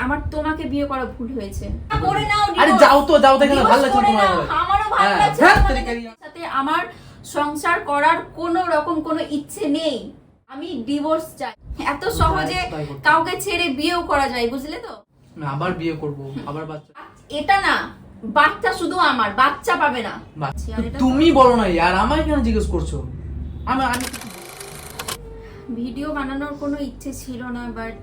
আমার তোমাকে বিয়ে করা ভুল হয়েছে। করে নাও আরে যাও তো যাও দেখে না ভালো লাগছে তোমার আমারও ভালো হ্যাঁ, লাগছে হ্যাঁ, সাথে আমার সংসার করার কোনো রকম কোনো ইচ্ছে নেই। আমি ডিভোর্স চাই। এত সহজে কাউকে ছেড়ে বিয়েও করা যায় বুঝলে তো? আবার বিয়ে করব আবার বাচ্চা। এটা না বাচ্চা শুধু আমার বাচ্চা পাবে না। বাচ্চা তুমি বলো না ইয়ার আমায় কেন জিজ্ঞেস করছ? আমি আমি ভিডিও বানানোর কোনো ইচ্ছে ছিল না বাট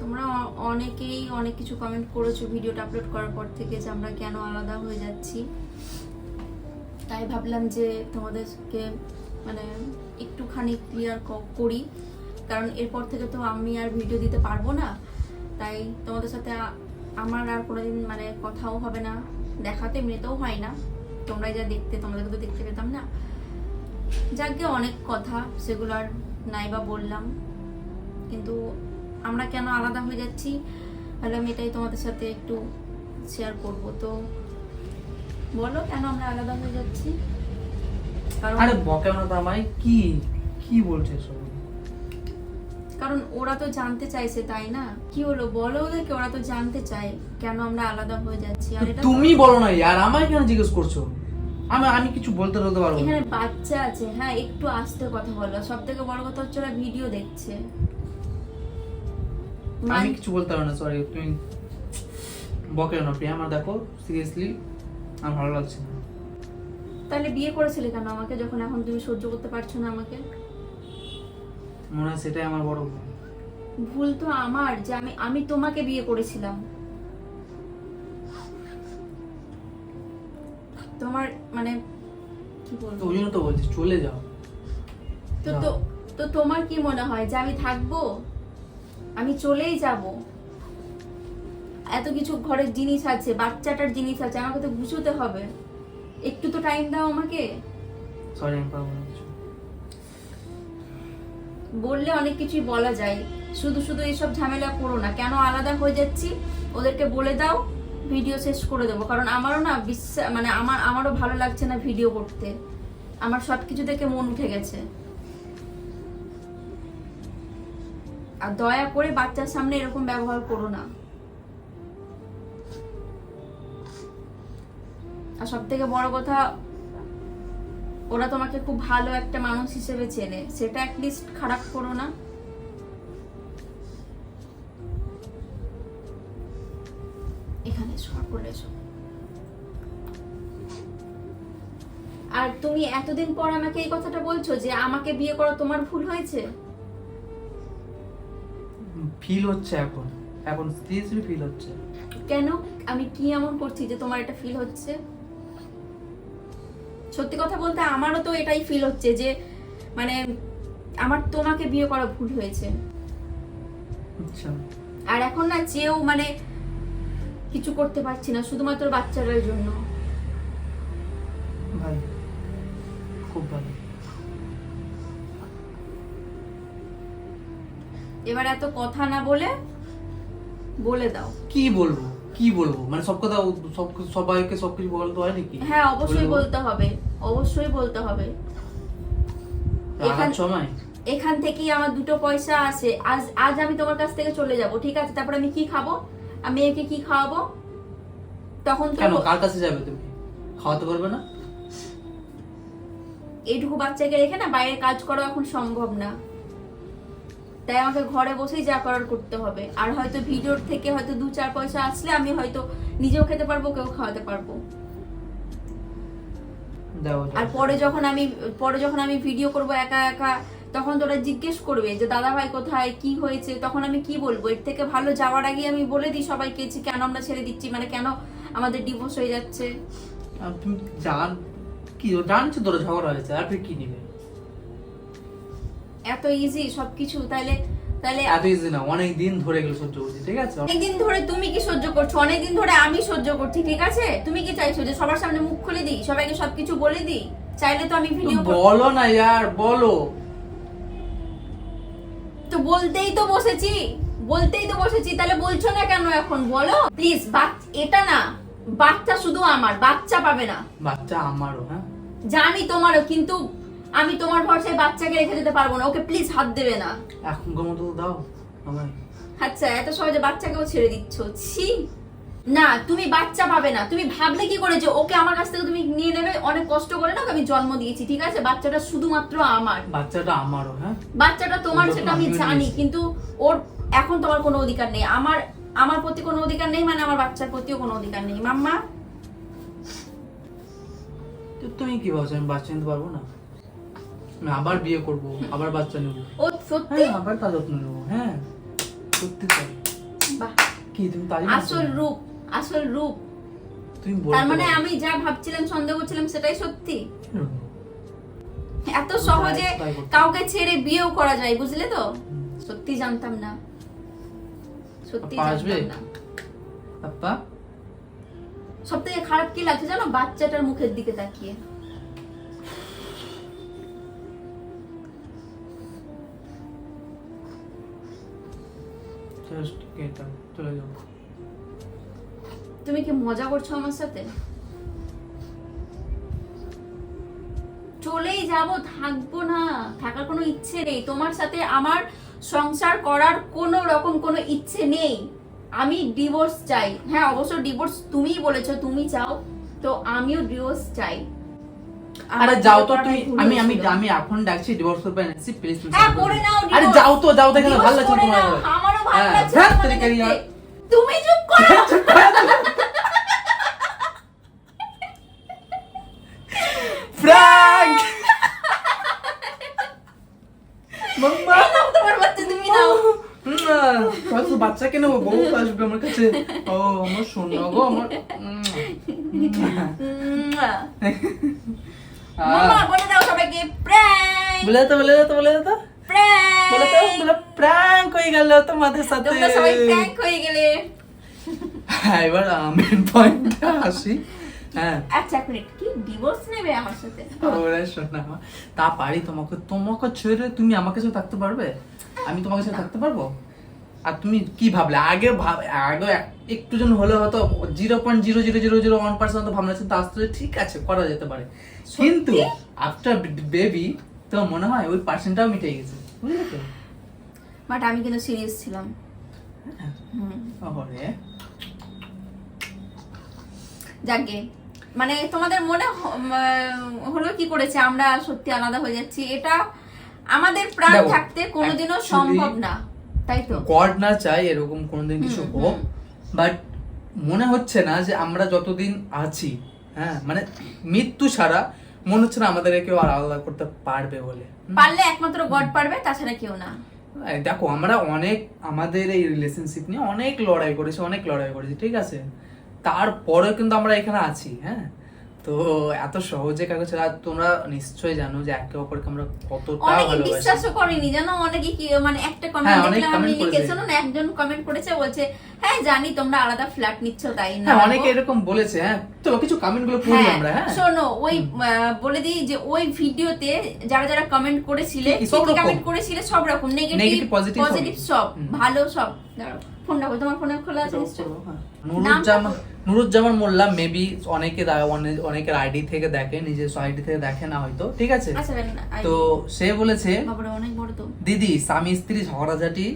তোমরা অনেকেই অনেক কিছু কমেন্ট করেছ ভিডিওটা আপলোড করার পর থেকে যে আমরা কেন আলাদা হয়ে যাচ্ছি। তাই ভাবলাম যে তোমাদেরকে মানে একটুখানি ক্লিয়ার করি। কারণ এরপর থেকে তো আমি আর ভিডিও দিতে পারব না। তাই তোমাদের সাথে আমার আর কোনোদিন মানে কথাও হবে না। দেখাতে এমনিতেও হয় না। তোমরাই যা দেখতে, তোমাদেরকে তো দেখতে পেতাম না। যাকে অনেক কথা সেগুলো আর নাই বা বললাম। কিন্তু আমরা কেন আলাদা হয়ে যাচ্ছি? তাহলে আমি এটাই তোমাদের সাথে একটু শেয়ার করব। তো বলো কেন আমরা আলাদা হয়ে যাচ্ছি? কারণ আরে বকে না তো আমায় কি কি বলছে সব কারণ ওরা তো জানতে চাইছে তাই না? কি হলো? বলো ওদেরকে ওরা তো জানতে চায় কেন আমরা আলাদা হয়ে যাচ্ছি। আর এটা তুমি বলো না ইয়ার আমায় কেন জিজ্ঞেস করছ? আমি আমি কিছু বলতে বলতে পারব এখানে বাচ্চা আছে। হ্যাঁ একটু আস্তে কথা বলো। সব থেকে বড় কথা হচ্ছে ওরা ভিডিও দেখছে। আমি কিছু বলতে পারব না সরি তুমি বকে না প্রিয়া আমার দেখো সিরিয়াসলি আমার ভালো লাগছে না। তাহলে বিয়ে করেছিলে কেন? আমাকে যখন এখন তুমি সহ্য করতে পারছ না আমাকে? মনে হয় সেটাই আমার বড় ভুল। ভুল তো আমার যে আমি আমি তোমাকে বিয়ে করেছিলাম। তোমার মানে কি বলব? ওই জন্য তো বলছি চলে যাও। তো তো তো তোমার কি মনে হয় যে আমি থাকব? আমি চলেই যাব। এত কিছু ঘরের জিনিস আছে বাচ্চাটার জিনিস আছে আমাকে তো বুঝতে হবে। একটু তো টাইম দাও আমাকে। সরি বললে অনেক কিছুই বলা যায়। শুধু শুধু এসব ঝামেলা করো না কেন আলাদা হয়ে যাচ্ছি? ওদেরকে বলে দাও ভিডিও শেষ করে দেবো। কারণ আমারও না বিশ্বাস মানে আমার আমারও ভালো লাগছে না ভিডিও করতে। আমার সব কিছু থেকে মন উঠে গেছে। আর দয়া করে বাচ্চার সামনে এরকম ব্যবহার করো না। আর সব থেকে বড় কথা, ওরা তোমাকে খুব ভালো একটা মানুষ হিসেবে চেনে। সেটা অ্যাটলিস্ট খারাপ করো না। এখানে করে আর তুমি এতদিন পর আমাকে এই কথাটা বলছো যে আমাকে বিয়ে করা তোমার ভুল হয়েছে? ফিল হচ্ছে এখন। এখন সিরিয়াসলি ফিল হচ্ছে। কেন? আমি কি এমন করছি যে তোমার এটা ফিল হচ্ছে? সত্যি কথা বলতে আমারও তো এটাই ফিল হচ্ছে যে মানে আমার তোমাকে বিয়ে করা ভুল হয়েছে। আচ্ছা। আর এখন না চেয়েও মানে কিছু করতে পারছি না শুধুমাত্র বাচ্চাটার জন্য। এবার এত কথা না বলে বলে দাও। কি বলব? কি বলব? মানে সব কথা সব সবাইকে সবকিছু বলতে হয় নাকি? হ্যাঁ অবশ্যই বলতে হবে। অবশ্যই বলতে হবে। এখান- সময় এখান থেকেই আমার দুটো পয়সা আসে। আজ আজ আমি তোমার কাছ থেকে চলে যাব ঠিক আছে? তারপর আমি কি খাব? আমি মেয়েকে কি খাওয়াবো? তখন তো কেন কার কাছে যাবে তুমি? খাওয়াতে পারবে না? এইটুকু বাচ্চাকে রেখে না বাইরে কাজ করা এখন সম্ভব না। তাই আমাকে ঘরে বসেই যা করার করতে হবে। আর হয়তো ভিডিওর থেকে হয়তো দু চার পয়সা আসলে আমি হয়তো নিজেও খেতে পারব কেউ খাওয়াতে পারব। আর পরে যখন আমি পরে যখন আমি ভিডিও করব একা একা তখন তোরা জিজ্ঞেস করবে যে দাদা ভাই কোথায়? কি হয়েছে? তখন আমি কি বলব? এর থেকে ভালো যাওয়ার আগে আমি বলে দিই সবাইকে যে কেন আমরা ছেড়ে দিচ্ছি? মানে কেন আমাদের ডিভোর্স হয়ে যাচ্ছে? তুমি জান কি জানছো তোরা ঝগড়া হয়েছে আর কি নিবে? এত ইজি সবকিছু তাইলে তাইলে এত ইজি না অনেক দিন ধরে গেল সহ্য করছি ঠিক আছে? অনেকদিন ধরে তুমি কি সহ্য করছ? অনেকদিন ধরে আমি সহ্য করছি ঠিক আছে? তুমি কি চাইছো যে সবার সামনে মুখ খুলে দিই সবাইকে সবকিছু বলে দিই? চাইলে তো আমি ভিডিও বলো না ইয়ার বলো। তো বলতেই তো বসেছি বলতেই তো বসেছি তাহলে বলছো না কেন এখন বলো? প্লিজ এটা না বাচ্চা শুধু আমার বাচ্চা পাবে না। বাচ্চা আমারও হ্যাঁ? জানি তোমারও কিন্তু আমি তোমার ভরসায় বাচ্চাকে রেখে যেতে পারব না। ওকে প্লিজ হাত দেবে না। এখনকার মতো দাও আমায়। আচ্ছা এত সহজে বাচ্চাকেও ছেড়ে দিচ্ছ? ছি। না তুমি বাচ্চা পাবে না। তুমি ভাবলে কি করে যে ওকে আমার কাছ থেকে তুমি নিয়ে নেবে? অনেক কষ্ট করে না আমি জন্ম দিয়েছি ঠিক আছে? বাচ্চাটা শুধুমাত্র আমার। বাচ্চাটা আমারও হ্যাঁ? বাচ্চাটা তোমার সেটা আমি জানি কিন্তু ওর এখন তোমার কোনো অধিকার নেই। আমার আমার প্রতি কোনো অধিকার নেই মানে আমার বাচ্চার প্রতিও কোনো অধিকার নেই। মাম্মা? তো তুমি কি ভাবছ আমি বাচ্চা নিতে পারব না? আমি আবার বিয়ে করব আবার বাচ্চা নেব। ও সত্যি? হ্যাঁ আবার তার যত্ন নেব হ্যাঁ। সত্যি তাই। বাহ। কি তুমি তাই আসল রূপ আসল রূপ। তুমি বল তার মানে আমি যা ভাবছিলাম সন্দেহ করছিলাম সেটাই সত্যি? এত সহজে। কাউকে ছেড়ে বিয়েও করা যায় বুঝলে তো? সত্যি জানতাম না। সত্যি? জানতাম না। আপা? সব থেকে খারাপ কি লাগছে জানো? বাচ্চাটার মুখের দিকে তাকিয়ে। জাস্ট গেট চলে যাও তুমি কি মজা করছ আমার সাথে? চলেই যাব, থাকব না। থাকার কোনো ইচ্ছে নেই। তোমার সাথে আমার সংসার করার কোনো রকম কোনো ইচ্ছে নেই। আমি ডিভোর্স চাই। হ্যাঁ অবশ্য ডিভোর্স তুমিই বলেছ, তুমি চাও। তো আমিও ডিভোর্স চাই। আরে যাও তো তুমি আমি আমি আমি এখন ডাকছি ডিভোর্স করবে এনেছি প্লিজ হ্যাঁ করে নাও আরে যাও তো যাও এখানে ভালো লাগছে তোমার। আমারও ভালো হ্যাঁ, লাগছে তেরি কারিয়া। দেখতে। তুমি চুপ করো। ফ্র্যাঙ্ক মাম্মা নাও তোমার বাচ্চা তুমি নাও। হয়তো বাচ্চা কেন বউ আসবে আমার কাছে। ও আমার সোনা গো আমার মামা বলে দাও সবাইকে প্র্যাঙ্ক বলে তো বলে তো বলে তো। বলে তো বলে প্র্যাঙ্ক হয়ে গেল তোমাদের সাথে। তোমরা সবাই প্র্যাঙ্ক হয়ে গেলে। এবার মেন পয়েন্টে আসি। আচ্ছা কি ডিভোর্স নেবে আমার সাথে? ওরে শোনা তা পারি তোমাকে তোমাকে ছেড়ে তুমি আমাকে সাথে থাকতে পারবে? আমি তোমাকে সাথে থাকতে পারব? আর তুমি কি ভাবলে? আগে ভাব আগে এক- একটু জন হলে হয়তো zero point zero zero zero zero one percent ভাবনা চিন্তা আসতে ঠিক আছে করা যেতে পারে। কিন্তু আফটার বেবি তো মনে হয় ওই পার্সেন্টটাও মিটে গেছে। বুঝলে তো? বাট আমি কিন্তু সিরিয়াস ছিলাম। হ্যাঁ। যাকে। মানে তোমাদের মনে হলো কি করেছে? আমরা সত্যি আলাদা হয়ে যাচ্ছি। এটা আমাদের প্রাণ থাকতে কোনোদিনও সম্ভব না। তাই তো? গড না চাই এরকম কোনোদিন কিছু হোক। বাট মনে হচ্ছে না যে আমরা যতদিন আছি হ্যাঁ মানে মৃত্যু ছাড়া মনে হচ্ছে না আমাদের কেউ আর আলাদা করতে পারবে বলে। পারলে একমাত্র গড পারবে তাছাড়া কেউ না। দেখো আমরা অনেক আমাদের এই রিলেশনশিপ নিয়ে অনেক লড়াই করেছি অনেক লড়াই করেছি ঠিক আছে? তারপরেও কিন্তু আমরা এখানে আছি হ্যাঁ? তো এত সহজে কাউকে ছাড়া তোমরা নিশ্চয়ই জানো যে একে অপরকে আমরা কতটা ভালোবাসি। বিশ্বাসও করেনি জানো? অনেকে কি মানে একটা হ্যাঁ, কমেন্ট দেখলাম আমি comment লিখে করেছে। শোনো না একজন কমেন্ট করেছে বলছে হ্যাঁ জানি তোমরা আলাদা ফ্ল্যাট নিচ্ছ তাই না হ্যাঁ অনেকে এরকম বলেছে হ্যাঁ চলো কিছু কমেন্টগুলো পড়ি হ্যাঁ, আমরা হ্যাঁ। শোনো ওই বলে দিই যে ওই ভিডিওতে যারা যারা কমেন্ট করেছিলে সব কমেন্ট করেছিলে সব রকম নেগেটিভ সবই। পজিটিভ সব ভালো সব। দাঁড়াও ফোন রাখো তোমার ফোনে খোলা আছে নিশ্চয়ই। হ্যাঁ। নুরুজ্জামান মোল্লা মেবি অনেকে অনেকের আইডি থেকে দেখে নিজস্ব আইডি থেকে দেখে না হয়তো ঠিক আছে? আচ্ছা তো সে বলেছে দিদি স্বামী স্ত্রী ঝগড়াঝাটি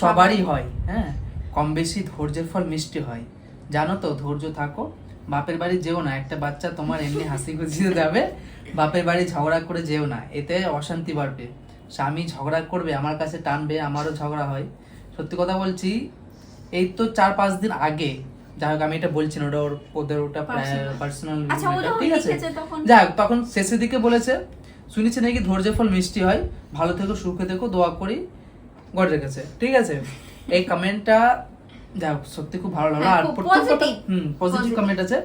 সবারই হয় হ্যাঁ? কম বেশি ধৈর্যের ফল মিষ্টি হয়। জানো তো ধৈর্য থাকো। বাপের বাড়ি যেও না একটা বাচ্চা তোমার এমনি হাসি খুশিতে যাবে। বাপের বাড়ি ঝগড়া করে যেও না এতে অশান্তি বাড়বে। স্বামী ঝগড়া করবে আমার কাছে টানবে আমারও ঝগড়া হয়। সত্যি কথা বলছি এই তো চার পাঁচ দিন আগে যাই হোক আমি এটা বলছি না ওটা ওর ওদের ওটা পার্সোনাল আচ্ছা, ঠিক আছে? তখন- যাই হোক তখন শেষের দিকে বলেছে শুনেছি নাকি ধৈর্যের ফল মিষ্টি হয়। ভালো থেকো সুখে থেকো দোয়া করি গড রেখেছে ঠিক আছে? এই কমেন্টটা যাই হোক সত্যি খুব ভালো লাগল। হ্যাঁ, আর প্রথম কথা হুম পজিটিভ কমেন্ট আছে।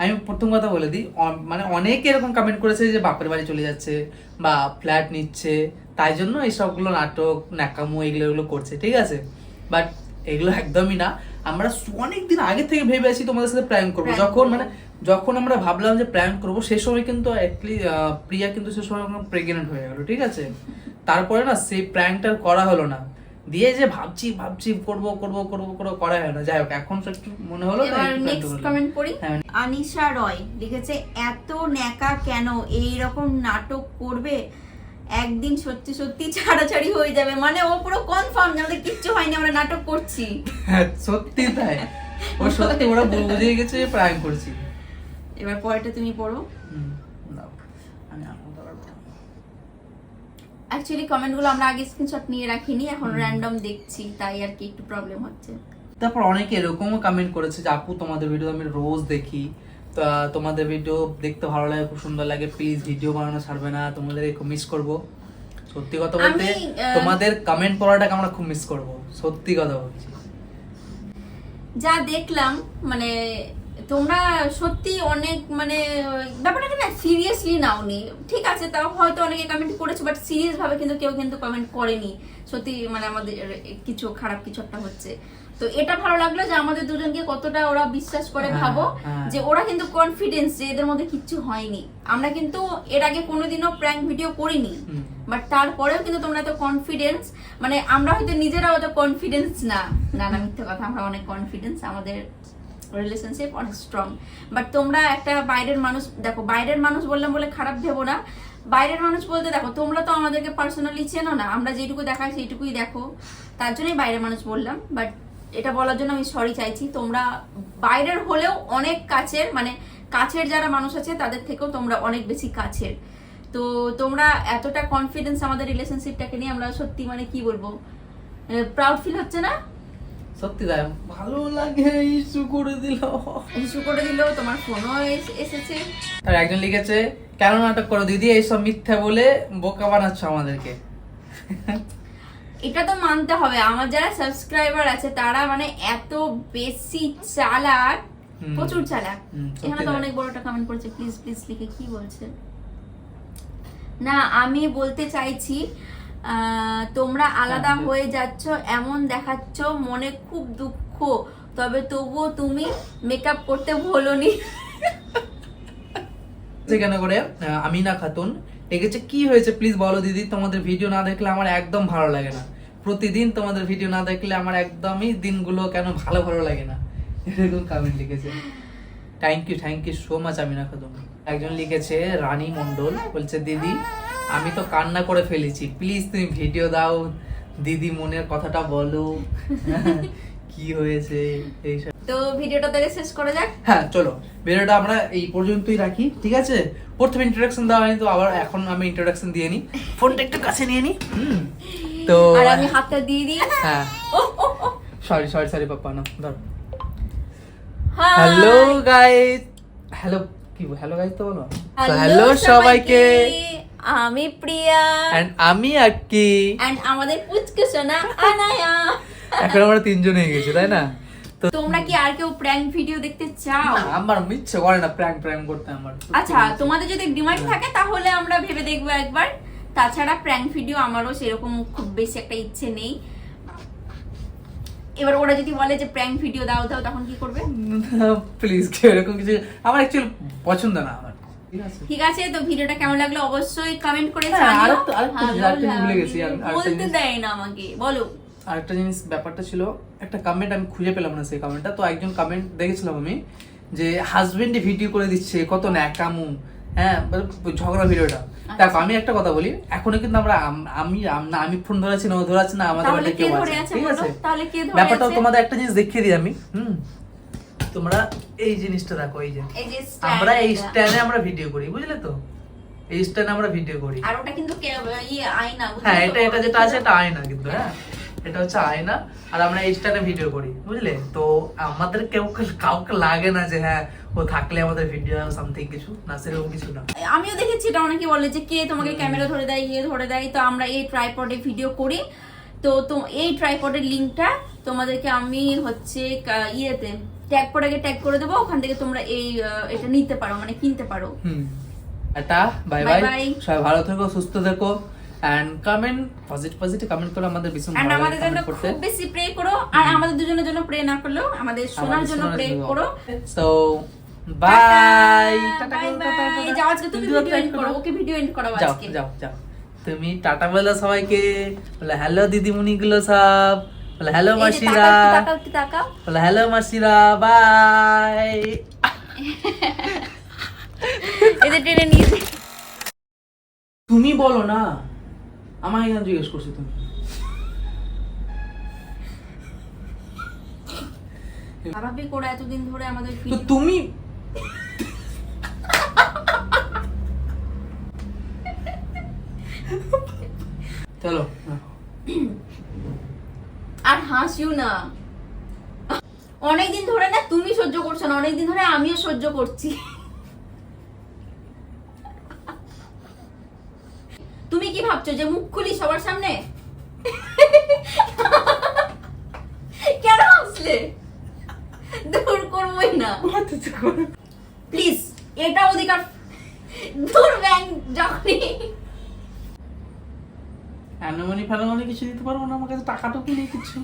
আমি প্রথম কথা বলে দিই মানে অনেকে এরকম কমেন্ট করেছে যে বাপের বাড়ি চলে যাচ্ছে বা ফ্ল্যাট নিচ্ছে তাই জন্য এই সবগুলো নাটক ন্যাকামো এগুলো এগুলো করছে ঠিক আছে? বাট এগুলো একদমই না। আমরা অনেক দিন আগে থেকে ভেবে আছি তোমাদের সাথে প্র্যাঙ্ক করব। যখন মানে যখন আমরা ভাবলাম যে প্র্যাঙ্ক করব সেই সময় কিন্তু প্রিয়া কিন্তু সে সময় প্রেগনেন্ট হয়ে গেল ঠিক আছে? তারপরে না সেই প্র্যাঙ্কটা করা হলো না। দিয়ে যে ভাবছি ভাবছি করব করব করব করব করা হয় না। যাই হোক এখন একটু মনে হলো prank নেক্সট কমেন্ট পড়ি। হ্যাঁ। আনিশা রয় লিখেছে এত ন্যাকা কেন? এই রকম নাটক করবে? একদিন সত্যি সত্যি ছাড়াছাড়ি হয়ে যাবে। মানে ও পুরো কনফার্ম যে আমাদের কিচ্ছু হয়নি আমরা নাটক করছি। হ্যাঁ, সত্যি তাই। ও সত্যি ওরা বুঝে গেছে প্রায় করছি। এবার পরেরটা তুমি পড়ো। অ্যাকচুয়ালি কমেন্টগুলো আমরা আগে স্ক্রিনশট নিয়ে রাখিনি এখন র্যান্ডম দেখছি তাই আর কি একটু প্রবলেম হচ্ছে। তারপর অনেকে এরকমও কমেন্ট করেছে যে আপু তোমাদের ভিডিও আমি রোজ দেখি। তা তোমাদের ভিডিও দেখতে ভালো লাগে খুব সুন্দর লাগে। প্লিজ ভিডিও বানানো ছাড়বে না তোমাদের খুব মিস করব। সত্যি কথা বলতে তোমাদের কমেন্ট পড়াটাকে আমরা খুব মিস করব। সত্যি কথা বলছি। যা দেখলাম মানে তোমরা সত্যি অনেক মানে ব্যাপারটাকে না সিরিয়াসলি নাওনি। ঠিক আছে তাও হয়তো অনেকে কমেন্ট করেছে বাট সিরিয়াস ভাবে কিন্তু কেউ কিন্তু কমেন্ট করেনি। সত্যি মানে আমাদের কিছু খারাপ কিছু একটা হচ্ছে। তো এটা ভালো লাগল যে আমাদের দুজনকে কতটা ওরা বিশ্বাস করে হ্যাঁ, ভাবো হ্যাঁ। যে ওরা কিন্তু কনফিডেন্স যে এদের মধ্যে কিচ্ছু হয়নি। আমরা কিন্তু এর আগে কোনোদিনও প্র্যাঙ্ক ভিডিও করিনি বাট তারপরেও কিন্তু তোমরা এত কনফিডেন্স মানে আমরা হয়তো নিজেরা এত কনফিডেন্স না। না না মিথ্যে কথা আমরা অনেক কনফিডেন্স আমাদের রিলেশনশিপ অনেক স্ট্রং বাট তোমরা একটা বাইরের মানুষ দেখো বাইরের মানুষ বললাম বলে খারাপ ভেবো না। বাইরের মানুষ বলতে দেখো তোমরা তো আমাদেরকে পার্সোনালি চেনো না। আমরা যেটুকু দেখাই সেইটুকুই দেখো। তার জন্যই বাইরের মানুষ বললাম বাট এটা বলার জন্য আমি সরি চাইছি। তোমরা বাইরের হলেও অনেক কাছের মানে কাছের যারা মানুষ আছে তাদের থেকেও তোমরা অনেক বেশি কাছের। তো তোমরা এতটা কনফিডেন্স আমাদের রিলেশনশিপটাকে নিয়ে আমরা সত্যি মানে কি বলব প্রাউড ফিল হচ্ছে না? সত্যি তাই ভালো লাগে ইস্যু করে দিল। ইস্যু করে দিল তোমার ফোনও এসেছে। আর একজন লিখেছে কেন নাটক করো দিদি? এইসব মিথ্যা বলে বোকা বানাচ্ছ আমাদেরকে। এটা তো মানতে হবে। আমার যারা সাবস্ক্রাইবার আছে তারা মানে এত বেশি চালাক প্রচুর চালাক। এখানে তো। অনেক বড়টা কমেন্ট করেছে প্লিজ প্লিজ লিখে কি বলছে? না আমি বলতে চাইছি তোমরা আলাদা হ্যাঁ, হয়ে যাচ্ছ এমন দেখাচ্ছ মনে খুব দুঃখ। তবে তবুও তুমি মেকআপ করতে ভোলনি। সেখানে করে? আমিনা খাতুন। লিখেছে কি হয়েছে? প্লিজ বলো দিদি, তোমাদের ভিডিও না দেখলে আমার একদম ভালো লাগে না। প্রতিদিন তোমাদের ভিডিও না দেখলে আমার একদমই দিনগুলো কেন ভালো ভালো লাগে না। এরকম কমেন্ট লিখেছে। Thank you thank you so much Amina Khatun. একজন লিখেছে, রানী মণ্ডল, বলছে, দিদি, আমি তো কান্না করে ফেলেছি। প্লিজ তুমি ভিডিও দাও। দিদি মনের কথাটা বলো। কি হয়েছে? এইসব তো ভিডিওটা তাহলে শেষ করা যাক। হ্যাঁ চলো। ভিডিওটা আমরা এই পর্যন্তই রাখি ঠিক আছে? প্রথমে ইন্ট্রোডাকশন দেওয়া হয়নি তো আবার এখন আমি ইন্ট্রোডাকশন দিয়ে নিই ফোনটা একটু কাছে নিয়ে নিই তো আর আমি হাতটা দিয়ে দিই। হ্যাঁ। সরি সরি সরি পাপ্পা না ধর। হ্যালো গাইস হ্যালো কি হ্যালো গাইস তো বলো? হ্যালো সবাইকে। আমি প্রিয়া। এন্ড আমি আকি এন্ড আমাদের পুচকে সোনা আনায়া। এখন আমরা তিনজন হয়ে গেছি তাই না? তোমরা কি আর কেউ প্র্যাঙ্ক ভিডিও দেখতে চাও? আমার ইচ্ছে করে না প্র্যাঙ্ক প্র্যাঙ্ক করতে আমার। আচ্ছা তোমাদের যদি ডিমান্ড থাকে তাহলে আমরা ভেবে দেখব একবার। তাছাড়া প্র্যাঙ্ক ভিডিও আমারও সেরকম খুব বেশি একটা ইচ্ছে নেই। এবার ওরা যদি বলে যে প্র্যাঙ্ক ভিডিও দাও দাও তখন কি করবে? প্লিজ এরকম কিছু আমার অ্যাকচুয়ালি পছন্দ না আমার। ঠিক আছে? তো ভিডিওটা কেমন লাগল অবশ্যই কমেন্ট করে হ্যাঁ, বলতে দেয় না আমাকে বলো। আরেকটা জিনিস ব্যাপারটা ছিল একটা কমেন্ট আমি খুঁজে পেলাম না সেই কমেন্টটা তো একজন কমেন্ট দেখেছিলাম আমি যে হাজবেন্ডে ভিডিও করে দিচ্ছে কত ন্যাকামু হ্যাঁ মানে ঝগড়া ভিডিওটা। আচ্ছা। দেখো আমি একটা কথা বলি এখনও কিন্তু আমরা আমি না আমি ফোন না ও না আমাদের বাড়িতে কেউ আছে ঠিক আছে? ব্যাপারটা তোমাদের একটা জিনিস দেখিয়ে দিই আমি হুম? তোমরা এই জিনিসটা দেখো এই যে। আমরা এই স্ট্যান্ডে আমরা ভিডিও করি বুঝলে তো? এই স্ট্যান্ডে আমরা ভিডিও করি। আর ওটা কিন্তু কে- ইয়ে আয়না হ্যাঁ এটা এটা যেটা আছে এটা আয়না কিন্তু হ্যাঁ? এটা হচ্ছে আয়না আর আমরা এই ভিডিও করি বুঝলে? তো আমাদের কেউ কাউকে লাগে না যে হ্যাঁ ও থাকলে আমাদের ভিডিও সামথিং কিছু না সেরকম কিছু না। আমিও দেখেছি এটা অনেকে বলে যে কে তোমাকে ক্যামেরা ধরে দেয় ইয়ে ধরে দেয় তো আমরা এই ট্রাইপডে ভিডিও করি। তো তো এই ট্রাইপডের লিংকটা তোমাদেরকে আমি হচ্ছে ইয়েতে ট্যাগ করে ট্যাগ করে দেবো ওখান থেকে তোমরা এই এটা নিতে পারো মানে কিনতে পারো। হুম। এটা বাই বাই সবাই ভালো থেকো সুস্থ থেকো। And comment positive positive comment করে আমাদের ভীষণ ভালো আমাদের জন্য খুব বেশি প্রে করো আর আমাদের দুজনের জন্য প্রে না করলেও আমাদের শোনার জন্য প্রে করো। সো বাই বাই বাই যাও আজকে তুমি ভিডিও এন্ড করো। ওকে ভিডিও এন্ড করো আজকে। যাও যাও। তুমি টাটা বলো সবাইকে বলে হ্যালো দিদিমণি গুলো সব বলে হ্যালো মাসিরা বলে হ্যালো মাসিরা বাই এদের টেনে নিয়ে তুমি বলো না। আমাকে কেন জিজ্ঞেস করছ তুমি? স্বাভাবিক ওরা এতদিন ধরে আমাদের তো তুমি চলো আর হাসিও না। অনেকদিন ধরে না তুমি সহ্য করছ না অনেকদিন ধরে আমিও সহ্য করছি তুমি কি ভাবছ যে মুখ খুলি সবার সামনে? কেন হাসলে? দূর করবোই না। প্লিজ এটা অধিকার। দূর ব্যাং যখনই অ্যানোমানি ফ্যানোমানি কিছু দিতে পারব না আমার কাছে টাকাটুকু নেই কিছু।